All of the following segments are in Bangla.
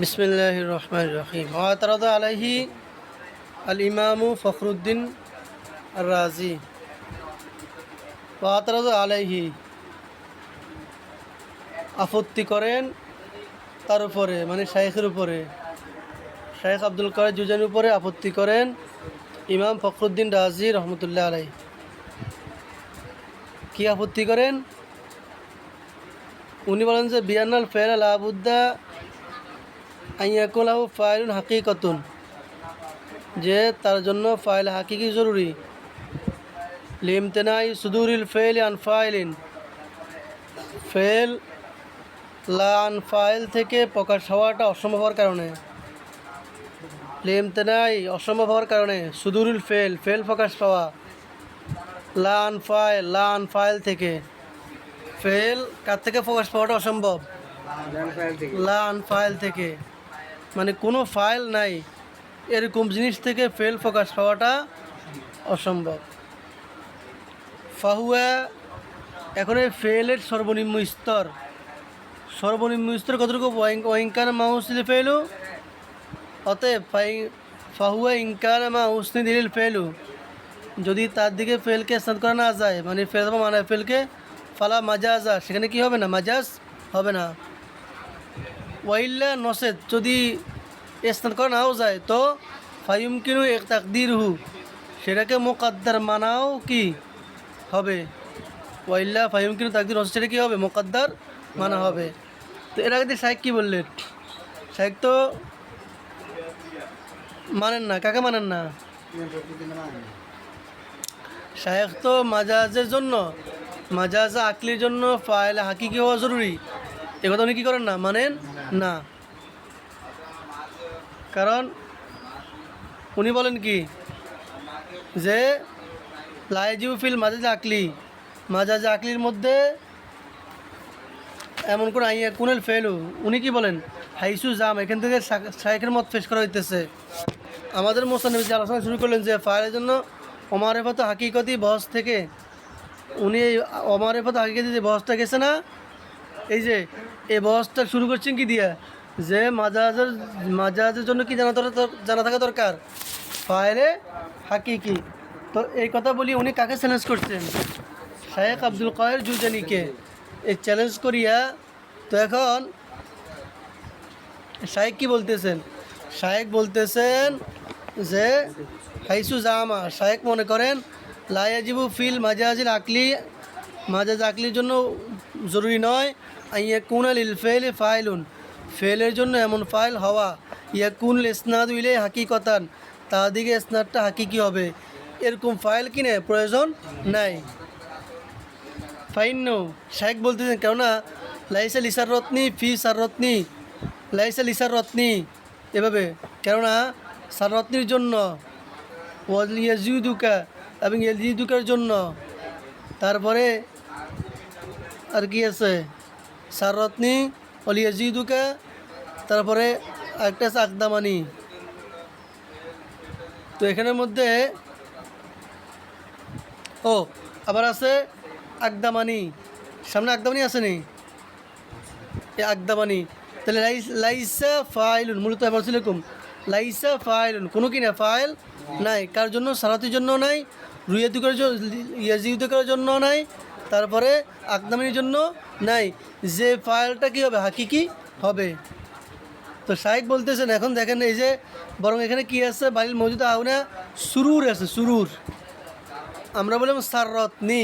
বিসমিল্লাহ রহমান রহিম আতরদ আলহি আল ইমামু ফখরুদ্দিন রাজি আতরদ আলহি আপত্তি করেন তার উপরে মানে শাইখের উপরে। শাইখ আব্দুল কাদের জুজানের উপরে আপত্তি করেন ইমাম ফখরুদ্দিন রাজি রহমতুল্লাহ আলাই কি আপত্তি করেন? উনি বলেন যে বিয়ানাল ফেরাল আবুদ্দা আইয়াকুলাহু ফাইলুন হাকিকতুন যে তার জন্য ফাইল হাকিকি জরুরি। লিমতেনাই সুদুরিল ফেল আন ফাইলিন ফেল লান ফাইল থেকে প্রকাশ হওয়াটা অসম্ভব হওয়ার কারণে। লিমতেনাই অসম্ভব হওয়ার কারণে সুদুরুল ফেল ফেল প্রকাশ পাওয়া লান ফাইল লান ফাইল থেকে। ফেল কার থেকে প্রকাশ পাওয়াটা অসম্ভব? লান ফাইল থেকে। মানে কোনো ফাইল নাই, এরকম জিনিস থেকে ফেল প্রকাশ পাওয়াটা অসম্ভব। ফাহুয়া এখন এই ফেলের সর্বনিম্ন স্তর। সর্বনিম্ন স্তর কতটুকু? ওয়াইঙ্কার মাউসিল ফেলু। অতএব ফাই ফাহুয়া ইনকার মা উসনি দিলিল ফেলু। যদি তার দিকে ফেলকে স্নাত করা না যায় মানে ফেল মানে ফেলকে ফালা মাজাজা সেখানে কি হবে না? মাজাজ হবে না। ওয়াইল্লা নসেদ, যদি স্নান করা নাও যায়, তো ফাইম কিনু এক তাকদির হু সেটাকে মোকাদ্দার মানাও কি হবে? ওয়াইল্লা ফাইম কিনু তাকদির নসেদ, সেটা কী হবে? মোকাদ্দার মানা হবে। তো এর আগে শাহেক কী বললেন? শাহেক তো মানেন না। কাকে মানেন না? শাহেক তো মাজাজের জন্য, মাজাজ আকলির জন্য ফাইল হাকিকি হওয়া জরুরি। এ কথা উনি কী করেন না? মানেন না। কারণ উনি বলেন কি, যে লাইজিউ ফিল মাজাজ আকলি। মাজাজ আকলির মধ্যে এমন কোন আইয়া কুনেল ফেলু। উনি কি বলেন, হাইসু জাম, এখান থেকে শাইখের মত পেশ করা হইতেছে। আমাদের মোস্তানবী যে আলোচনা শুরু করলেন যে ফাইলের জন্য অমারেফত হাকিকতি বহস থেকে, উনি এই অমারেফত হাকিকতি যে বহসটা গেছে না এই যে, এই বহসটা শুরু করছেন কি দিয়া? যে মাজাজের মাজাজের জন্য কি জানা দরকার জানা থাকা দরকার? ফাইলে হাকিকি। তো এই কথা বলি উনি কাকে চ্যালেঞ্জ করছেন? শায়েখ আব্দুল কায়ের জুজানিকে এই চ্যালেঞ্জ করিয়া তো এখন শায়েক কি বলতেছেন? শায়েক বলতেছেন যে, হাইসু জামা। শায়েক মনে করেন লায়াজিবু ফিল মাজাজিল আকলি। মাজাজ আকলির জন্য জরুরি নয়। ইয়াকুন আল ইলফেল ফাইলুন। ফেলের জন্য এমন ফাইল হওয়া ইয়াকুন ইসনাদ উইলে হাকিকতান তাদিকে ইসনাদটা হাকিকি হবে। এরকম ফাইল কিনে প্রয়োজন নাই। ফাইন নো শাহেক বলতেছেন, কেননা লাইসা লিসার রত্নি, ফি সার রত্নি, লাইসা লিসার রত্নি, এভাবে। কেননা সার রত্নির জন্য ওয়াজিউদুকা এবং এলজিদুকার জন্য। তারপরে আর কি আছে? সার রত্নি অলিয়াজিদুকা তারপরে একটা আছে আকদামানি। তো এখানের মধ্যে, ও, আবার আছে আগদামানি সামনে আগদামানি আছে নি? এই আগদামানি তাহলে লাইস ফাইলুন, মূলত এবার এরকম। লাইসা ফাইলুন, কোনো কি না, ফাইল নাই। কার জন্য? সারাতির জন্য নাই। রুইয়াতুকের জন্য ইয়াজিউদ্দিকের জন্য নাই। তারপরে আকদামানির জন্য নাই। যে ফাইলটা কী হবে? হাকিকি হবে। তো শাহেক বলতেছেন, এখন দেখেন এই যে, বরং এখানে কি আছে? বাড়ির মজুদ আউনা সুরুর আছে, সুরুর। আমরা বললাম সাররত্নি।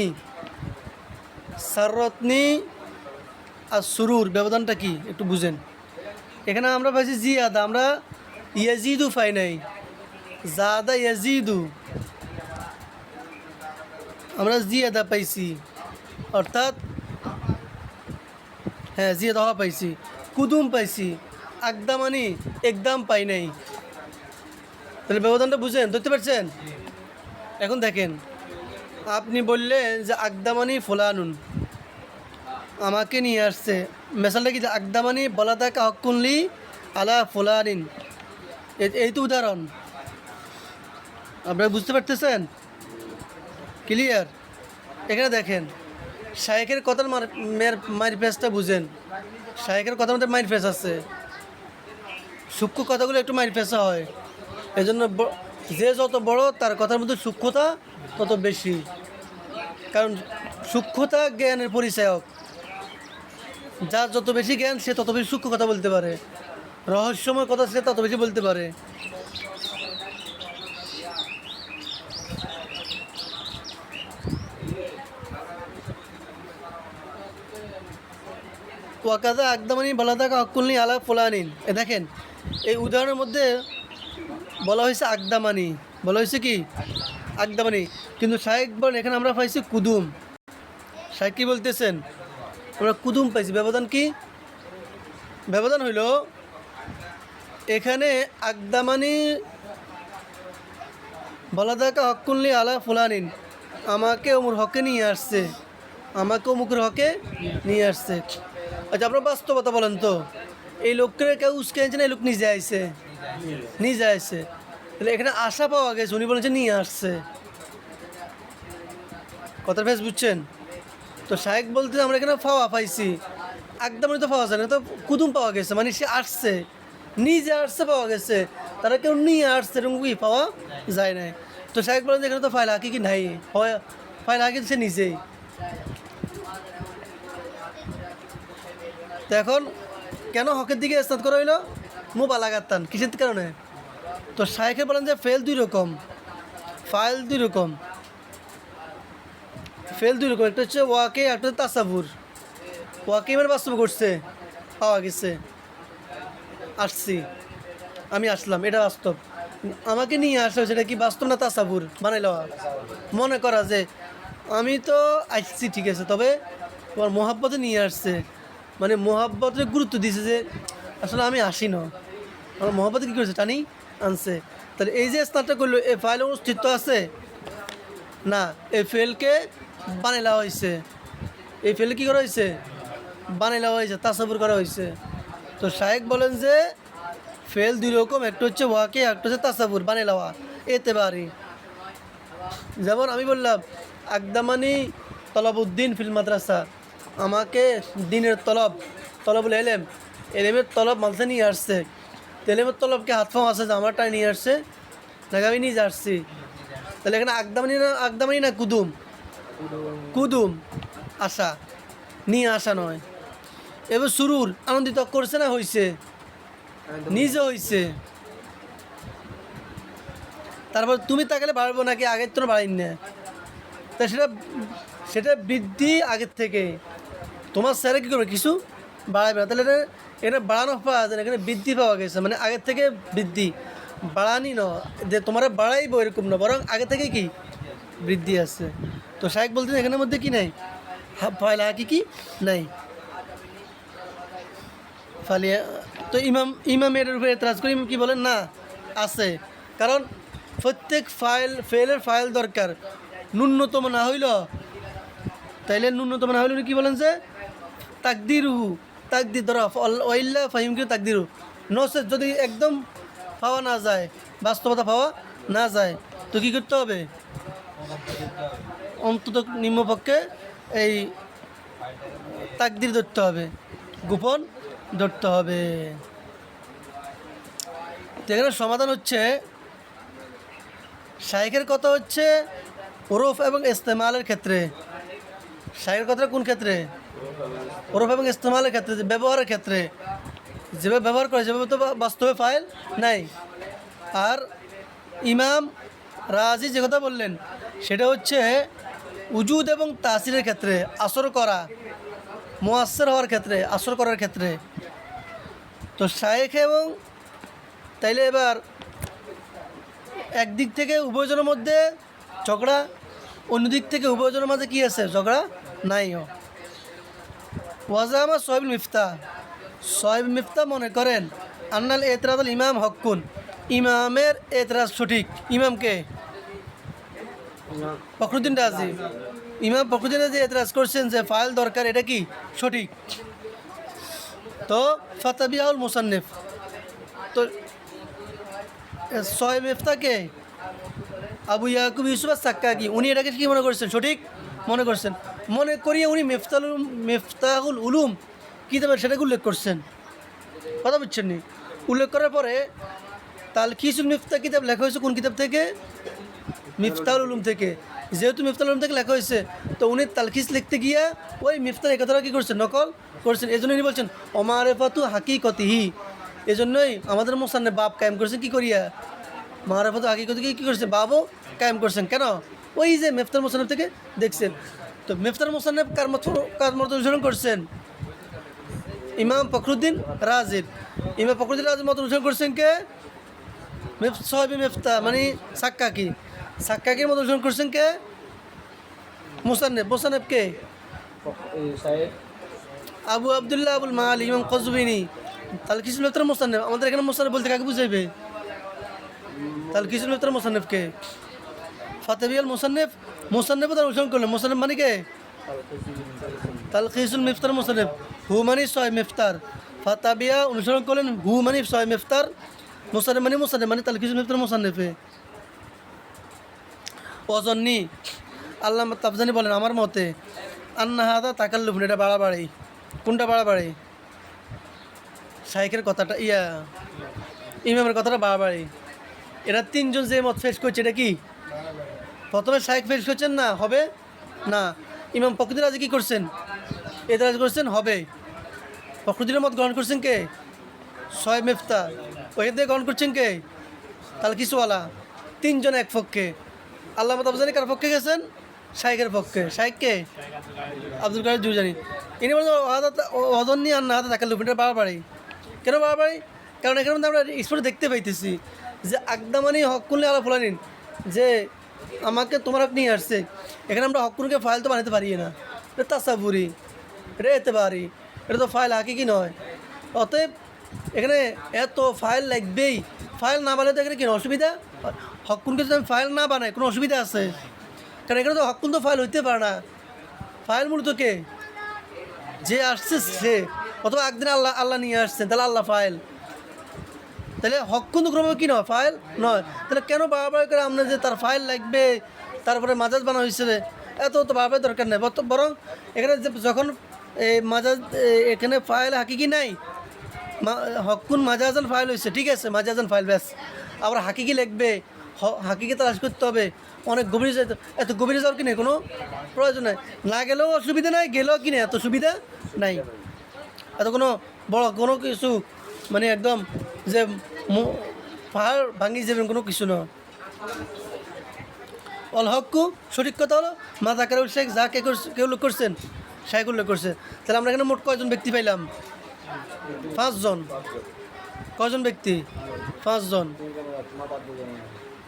সাররত্নি আর সুরুর, ব্যবধানটা কি? একটু বুঝেন। এখানে আমরা পাইছি জিয়াদা, আমরা ইয়াজিদু পাই নাই। জাদা ইয়াজিদু। আমরা জিয়াদা পাইছি। অর্থাৎ হ্যাঁ জিয়াদা হওয়া পাইছি, কুদুম পাইছি আকদামানি একদম পাই নাই। তাহলে ব্যবধানটা বুঝেন, ধরতে পারছেন? এখন দেখেন, আপনি বললেন যে আকদামানি ফোলানুন। আমাকে নিয়ে আসছে, মেশালটা কি যে আকদামানি বলাদা কাহকুনলি আলা ফোলা ফোলানিন এই তো উদাহরণ। আপনারা বুঝতে পারতেছেন? ক্লিয়ার এখানে দেখেন শায়েকের কথার মার মায়ের ফেসটা বুঝেন। শায়েকের কথার মধ্যে মায়ের ফেস আছে। সূক্ষ্ম কথাগুলো একটু মারি ফেসা হয়। এই জন্য যে যত বড়, তার কথার মধ্যে সূক্ষ্মতা তত বেশি। কারণ সূক্ষ্মতা জ্ঞানের পরিচায়ক। যার যত বেশি জ্ঞান, সে তত বেশি সূক্ষ্ম কথা বলতে পারে। রহস্যময় কথা সে তত বেশি বলতে পারে। ওয়াকাদা আকদামানি বালাদাকা হকুলনি আলা ফুলানিন। এ দেখেন, এই উদাহরণের মধ্যে বলা হয়েছে আকদামানি। বলা হয়েছে কি? আকদামানি। কিন্তু শাহেক বলেন, এখানে আমরা পাইছি কুদুম। শাহেক কি বলতেছেন? আমরা কুদুম পাইছি। ব্যবধান কি? ব্যবধান হইল, এখানে আকদামানি বলাদাকা হকুলনি আলা ফুলানিন। আমাকে অমুর হকে নিয়ে আসছে। আমাকে অমুকের হকে নিয়ে আসছে। আচ্ছা আপনার বাস্তবতা বলেন তো। এই লোককে কেউ উস্কে আনছে না, এই লোক নিজে আইছে? নিজে আইছে। তাহলে এখানে আশা পাওয়া গেছে, উনি বলেছেন নিয়ে আসছে। কথার ফেস বুঝছেন? তো শাহেক বলতে আমরা এখানে ফাওয়া পাইছি। একদম তো পাওয়া যায় না, তো কুদুম পাওয়া গেছে মানে সে আসছে। নিজে আসছে, পাওয়া গেছে। তারা কেউ নিয়ে আসছে, এরকম কি পাওয়া যায় না তো শাহেক বলেন এখানে তো ফাইল হাকি কি নাই? হয়, ফাইল হাকি সে নিজেই। তো এখন কেন হকের দিকে স্নাত করা হইল? মোবা লাগাতান কিসের কারণে? তো শাহেখে বলেন যে ফেল দুই রকম ফাইল দুই রকম। ফেল দুই রকম, একটা হচ্ছে ওয়াকে একটা হচ্ছে তাসাবুর। ওয়াকে এবার বাস্তব করছে, পাওয়া গেছে। আসছি, আমি আসলাম, এটা বাস্তব। আমাকে নিয়ে আসা সেটা কি বাস্তব না তাসাবুর? বানাই লওয়া। মনে করা যে, আমি তো আসছি, ঠিক আছে, তবে তোমার মহাব্বতে নিয়ে আসছে। মানে মোহাব্বতের গুরুত্ব দিয়েছে যে, আসলে আমি আসি না আমার মোহাব্বতে কী করেছে টানি আনছে। তাহলে এই যে স্নানটা করল এই ফাইল অস্তিত্ব আছে? না এই ফেলকে বানিয়ে দেওয়া হয়েছে এই ফেল কি করা হয়েছে বানিয়ে দেওয়া হয়েছে তাসাবুর করা হয়েছে তো শাহেক বলেন যে ফেল দুই রকম, একটা হচ্ছে ওয়াকে একটা হচ্ছে তাসাবুর বানিয়ে দেওয়া এতে পারি। যেমন আমি বললাম, আকদামানি তলবউদ্দিন ফিল মাদ্রাসা। আমাকে দিনের তলব তলবুল এলেম এলেমের তলব মালসে নিয়ে আসছে। তো এলেমের তলবকে হাত ফাম আছে যে আমারটাই নিয়ে আসছে নাকি আমি নিজে আসছি। তাহলে এখানে আকদামানি না আকদামানি না কুদুম? কুদুম। আশা। নিয়ে আসা নয়। এবার শুরুর আনন্দিত করছে না হয়েছে নিজে হয়েছে তারপর তুমি তাকালে বাড়বো নাকি আগের তো বাড়াই না? তা সেটা সেটা বৃদ্ধি আগের থেকে। তোমার স্যারে কী করবে? কিছু বাড়াবে না তাহলে এটা এটা বাড়ানো পাওয়া যায় এখানে বৃদ্ধি পাওয়া গেছে। মানে আগের থেকে বৃদ্ধি। বাড়ানি ন যে তোমার বাড়াইবো এরকম না বরং আগে থেকে কি? বৃদ্ধি আছে। তো শাহেক বলতেন এখানের মধ্যে কি নাই? ফাইল কি কি? নাই। ফালিয়া তো ইমাম ইমাম এর উপরে এতরাজ করে, কি বলেন? না, আছে। কারণ প্রত্যেক ফাইল ফেলের ফাইল দরকার। ন্যূনতম না হইল তাইলে ন্যূনতম না হইলে কি বলেন যে তাকদিরুহু, তাকদির ধরো ওয়াইল্লা ফাহিমকে তাকদিরু নসে যদি একদম পাওয়া না যায়, বাস্তবতা পাওয়া না যায়, তো কী করতে হবে? অন্তত নিম্নপক্ষে এই তাকদির ধরতে হবে, গোপন ধরতে হবে। তো এখানে সমাধান হচ্ছে, শাইখের কথা হচ্ছে ওরফ এবং ইস্তেমালের ক্ষেত্রে। শাইখের কথা কোন ক্ষেত্রে? ওরফ এবং ইস্তেমালের ক্ষেত্রে ব্যবহারের ক্ষেত্রে, যেভাবে ব্যবহার করে, যেভাবে তো বাস্তবে ফাইল নাই। আর ইমাম রাজি যে কথা বললেন, সেটা হচ্ছে উজুদ এবং তাসিরের ক্ষেত্রে আসর করা মোয়াসের হওয়ার ক্ষেত্রে, আসর করার ক্ষেত্রে। তো শায়েখ এবং তাইলে এবার একদিক থেকে উভয়জনের মধ্যে ঝগড়া, অন্যদিক থেকে উভয়জনের মাঝে কী আছে? ঝগড়া নাইও। ওয়াজামা সোহেব মিফতা সোহেব মিফতা মনে করেন, আন্নাল এতরাজ ইমাম হকুন ইমামের এতরাজ সঠিক। ইমামকে ফখরুদ্দিন রাজি। ইমাম ফখরুদ্দিন রাজি এতরাজ করছেন যে ফাইল দরকার, এটা কি? সঠিক। তো ফাতাবিয়াউল মুসান্নিফ। তো সোহেব মিফতাকে আবু ইয়াকুব ইউসুফ সাক্কা কি উনি এটাকে কি মনে করছেন? সঠিক? মনে করছেন। মনে করিয়ে উনি মেফতাল মেফতাহুল উলুম কী দেবেন সেটাকে উল্লেখ করছেন। কথা বুঝছেন নি? উল্লেখ করার পরে তাল খিসুল মিফতা কিতাব লেখা হয়েছে কোন কিতাব থেকে? মিফতাউল উলুম থেকে। যেহেতু মিফতাউল উলুম থেকে লেখা হয়েছে, তো উনি তালখিস লিখতে গিয়ে ওই মিফতার এই কথাটা কী করছেন? নকল করছেন। এই জন্য উনি বলছেন, অমারেফাতু হাকিকতিহি। এই জন্যই আমাদের মোসান্নে বাপ কায়েম করছেন কি করিয়া? মারেফাতু হাকিকতি কী করছে বাবও কায়েম করছেন। কেন? ওই যে মেফতার মোসান্নেফ থেকে দেখছেন। তো মেফতার মোসান্নেফ কার মতো কার মতো অনুসরণ করছেন? ইমাম ফখরুদ্দিন রাজির ইমাম ফখরুদ্দিন রাজির মতো অনুসরণ করছেন কে? সাহেবি মেফতা মানে সাক্কাকি। সাক্কাকির মতো অনুসরণ করছেন কে? মোসান্নেফ। মোসান্নেফ কে? আবু আবদুল্লাহ আবুল মাল, ইমাম কজবিনী। তাহলে কিছু মেফতার মোসান্নেফ? আমাদের এখানে মোসান্নেফ বলতে কাকে বুঝাইবে? তাহলে কিছু মেফতার মোসান্নেফকে ফাতেবিয়াল মোসান্নেফ মোসান্নেফ তার অনুসরণ করলেন মোসান্নেফ মানে কে? তালখিসুল মিফতার মোসানেফ হু মানি ছয় মিফতার। ফাতাবিয়া অনুসরণ করলেন হু মানি ছয় মিফতার। মোসানেফ মানে মোসানেফ মানে তালখিসুল মিফতার মোসানেফে অজন্নি আল্লাহ তাফজানি বলেন, আমার মতে আন্না হাদা তাকাল্লুফ এটা বাড়াবাড়ি। কোনটা বাড়াবাড়ি? শাইখের কথাটা, ইয়া, ইমামের কথাটা বাড়াবাড়ি। এরা তিনজন যে মত ফেস করছে, এটা কি? প্রথমে শাইখ ফেস করছেন, না, হবে? না। ইমাম ফখরুদ্দিন রাজি কী করছেন? এদারাজ করছেন, হবে। ফখরুদ্দিনের মত গ্রহণ করছেন কে? ছয় মেফতা। ওইখান থেকে গ্রহণ করছেন কে? তাহলে কিছুওয়ালা তিনজন এক পক্ষে। আল্লাহ আবজানি কার পক্ষে গেছেন? শাইখের পক্ষে। শাইখকে আব্দুল কাদের জুজানি ইনি বলছেন অদন্নি আর না হাতে তাকাল এটা বাড়াবাড়ি কেন বাড়াবাড়ি কারণ এখানে আমরা স্পষ্ট দেখতে পাইতেছি যে আকদামানি হক করলে আলা ফলানিন, যে আমাকে তোমার নিয়ে আসছে। এখানে আমরা হকুনকে ফাইল তো বানাতে পারি না। এটা তাসাবুরি। এটা এতে পারি এটা তো ফাইল হাকি কি নয়। অতএব এখানে এত ফাইল লাগবেই। ফাইল না বানালে তো এখানে কি অসুবিধা? হকুনকে যদি আমি ফাইল না বানাই, কোনো অসুবিধা আছে? কারণ এখানে তো হকুন তো ফাইল হইতে পারে না। ফাইল মূলত কে? যে আসছে সে। অথবা একদিন আল্লাহ আল্লাহ নিয়ে আসছেন তাহলে আল্লাহ ফাইল তাহলে হক কিন্তু ক্রমে কি নয়? ফাইল নয়। তাহলে কেন বারবার করে আমরা যে তার ফাইল লাগবে, তারপরে মাজাজ বানা হয়েছে এত তো বারবার দরকার নেই। বরং এখানে যখন এই মাজাজ এখানে ফাইল হাকিকি নাই হকুন মাজাজান ফাইল হয়েছে। ঠিক আছে, মাজাজান ফাইল, ব্যাস। আবার হাকিকি লিখবে হাকিকি তালাশ করতে হবে। অনেক গভীরে যেতে এত গভীরে যাওয়ার কি নেই? কোনো প্রয়োজন নাই। না গেলেও অসুবিধা নাই, গেলেও কি নেই? এত সুবিধা নাই। এত কোনো বড় কোনো কিছু মানে একদম যে পাহাড় ভাঙি যাবেন কোনো কিছু নয় অল হকু সঠিক কথা হলো মা জাকারুল শেখ যা কে কেউ লোক করছেন শাইখ উল্লেখ করছে। তাহলে আমরা এখানে মোট কয়জন ব্যক্তি পাইলাম? পাঁচজন। কয়জন ব্যক্তি? পাঁচজন।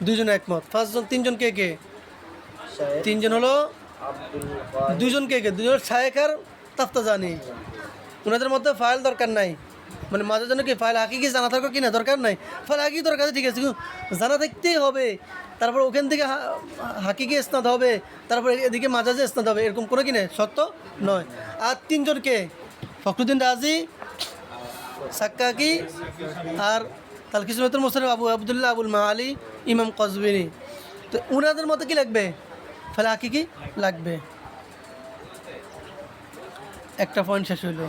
দুইজন একমত। পাঁচজন, তিনজন কে কে? তিনজন হলো দুজন কে কে? দুজন শায়েক আর তাফতা জানি ওনাদের মধ্যে ফাইল দরকার নাই। মানে মাঝে জন্য কি ফাইল হাকি কি জানা থাকো কি না? দরকার নাই। ফাইল হাকি দরকার আছে? ঠিক আছে জানা থাকতেই হবে। তারপর ওখান থেকে হাকিকে স্নাত হবে? তারপর এদিকে মাঝাজে স্নাত হবে, এরকম কোনো কি নেই? সত্য? নয়। আর তিনজনকে, ফখরুদ্দিন রাজি সাক্কাকি আর তালকিসুল মোসান আবু আবদুল্লাহ আবুল মা আলী ইমাম কসবিনী। তো উনাদের মতো কি লাগবে? ফলে হাকি কি লাগবে? একটা পয়েন্ট শেষ হইল।